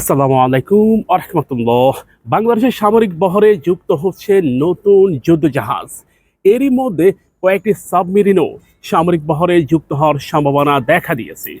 আসসালামু আলাইকুম আরহামতুল্লাহ বাংলাদেশের সামরিক বহরে যুক্ত হচ্ছে নতুন যুদ্ধজাহাজ। এরই মধ্যে কয়েকটি সাবমেরিনও সামরিক বহরে যুক্ত হওয়ার সম্ভাবনা দেখা দিয়েছে।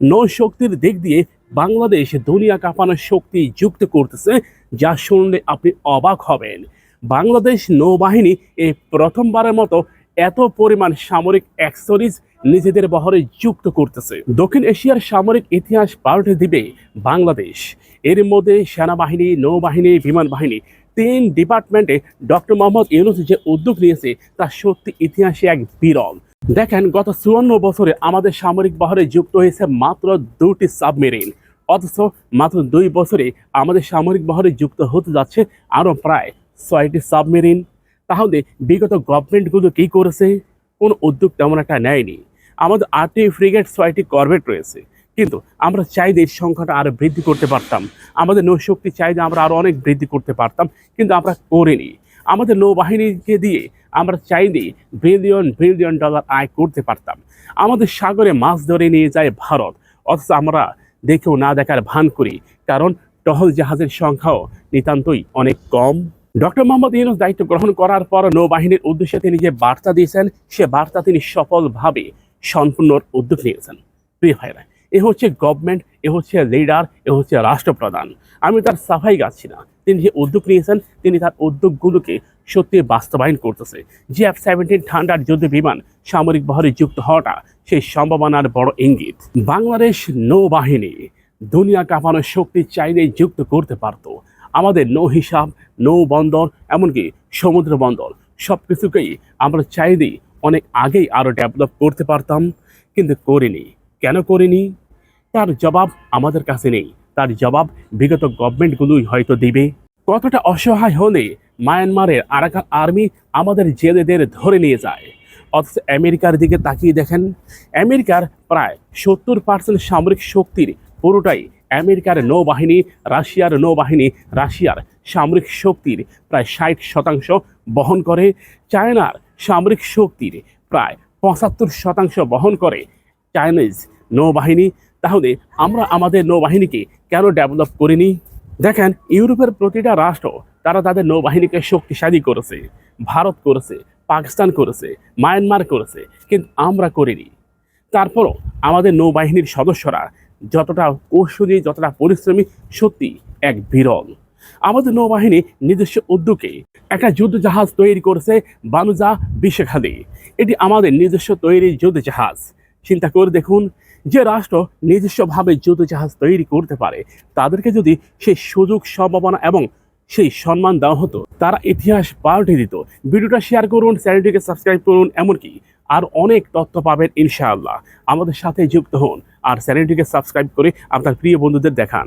নৌ শক্তির দিক দিয়ে বাংলাদেশ দুনিয়া কাঁপানোর শক্তি যুক্ত করতেছে, যা শুনলে আপনি অবাক হবেন। বাংলাদেশ নৌবাহিনী এই প্রথমবারের মতো এত পরিমাণ সামরিক অ্যাক্সেসরিজ নিজেদের বহরে যুক্ত করতেছে। দক্ষিণ এশিয়ার সামরিক ইতিহাস পাল্টে দিবে বাংলাদেশ। এর মধ্যে সেনাবাহিনী, নৌবাহিনী বিমান বাহিনী তিন ডিপার্টমেন্টে ডক্টর মোহাম্মদ ইউনুস যে উদ্যোগ নিয়েছে, তা সত্যি ইতিহাসে এক বিরল। দেখেন, গত চুয়ান্ন বছরে আমাদের সামরিক বহরে যুক্ত হয়েছে মাত্র দুটি সাবমেরিন। অথচ মাত্র দুই বছরে আমাদের সামরিক বহরে যুক্ত হতে যাচ্ছে আরও প্রায় ছয়টি সাবমেরিন। তাহলে বিগত গভর্নমেন্টগুলো কী করেছে? কোনো উদ্যোগ তেমন একটা নেয়নি। আমাদের আটটি ফ্রিগেট ছয়টি করভেট রয়েছে। কিন্তু আমরা চাইলে এর সংখ্যাটা আরও বৃদ্ধি করতে পারতাম। আমাদের নৌশক্তি চাইলে আমরা আরও অনেক বৃদ্ধি করতে পারতাম, কিন্তু আমরা করিনি। আমাদের নৌবাহিনীকে দিয়ে আমরা চাইলে বিলিয়ন বিলিয়ন ডলার আয় করতে পারতাম। আমাদের সাগরে মাছ ধরে নিয়ে যায় ভারত, অথচ আমরা দেখেও না দেখার ভান করি, কারণ টহল জাহাজের সংখ্যাও নিতান্তই অনেক কম। ডক্টর মোহাম্মদ ইউনুস দায়িত্ব গ্রহণ করার পর নৌবাহিনীর উদ্দেশ্যে তিনি যে বার্তা দিয়েছেন, সে বার্তা তিনি সফলভাবে সম্পূর্ণ উদ্যোগ নিয়েছেন। প্রিয় ভাইরা, এ হচ্ছে গভর্নমেন্ট এ হচ্ছে লিডার এ হচ্ছে রাষ্ট্রপ্রধান। আমি তার সাফাই গাচ্ছি না। তিনি যে উদ্যোগ নিয়েছেন, তিনি তার উদ্যোগগুলোকে সত্যি বাস্তবায়ন করতেছে। যে এফ সেভেন্টিন ঠান্ডার যুদ্ধ বিমান সামরিক বহরে যুক্ত হওয়াটা সেই সম্ভাবনার বড় ইঙ্গিত। বাংলাদেশ নৌবাহিনী দুনিয়া কাঁপানোর শক্তি চাইলেই যুক্ত করতে পারত। আমাদের নৌ হিসাব নৌ বন্দর এমনকি সমুদ্র বন্দর সব কিছুকেই আমরা চাইলেই অনেক আগেই আরও ডেভেলপ করতে পারতাম, কিন্তু করিনি। কেন করিনি? তার জবাব আমাদের কাছে নেই। তার জবাব বিগত গভর্নমেন্টগুলোই হয়তো দিবে। কতটা অসহায় হলে মায়ানমারের আরাকান আর্মি আমাদের জেলেদের ধরে নিয়ে যায়। অথচ আমেরিকার দিকে তাকিয়ে দেখেন, আমেরিকার প্রায় সত্তর পার্সেন্ট সামরিক শক্তির পুরোটাই আমেরিকার নৌবাহিনী, রাশিয়ার নৌবাহিনী, রাশিয়ার সামরিক শক্তির প্রায় ষাট শতাংশ বহন করে। চায়নার সামরিক শক্তির প্রায় পঁচাত্তর শতাংশ বহন করে চাইনিজ নৌবাহিনী। তাহলে আমরা আমাদের নৌবাহিনীকে কেন ডেভেলপ করিনি? দেখেন, ইউরোপের প্রতিটা রাষ্ট্র তারা তাদের নৌবাহিনীকে শক্তিশালী করেছে। ভারত করেছে, পাকিস্তান করেছে, মায়ানমার করেছে, কিন্তু আমরা করিনি। তারপরও আমাদের নৌবাহিনীর সদস্যরা যতটা কৌশলী যতটা পরিশ্রমী সত্যি এক বিরল। আমাদের নৌবাহিনী নিজস্ব উদ্যোগে একটা যুদ্ধ জাহাজ তৈরি করেছে বানুজা বিশেখালী এটি আমাদের নিজস্ব তৈরি যুদ্ধ জাহাজ চিন্তা করে দেখুন, যে রাষ্ট্র নিজস্বভাবে যুদ্ধ জাহাজ তৈরি করতে পারে, তাদেরকে যদি সেই সুযোগ, সম্ভাবনা এবং সেই সম্মান দেওয়া হতো, তারা ইতিহাস পাল্টে দিত। ভিডিওটা শেয়ার করুন, চ্যানেলটিকে সাবস্ক্রাইব করুন, এমনকি আর অনেক তথ্য পাবেন ইনশাআল্লাহ। আমাদের সাথে যুক্ত হন আর চ্যানেলটিকে সাবস্ক্রাইব করে আপনার প্রিয় বন্ধুদের দেখান।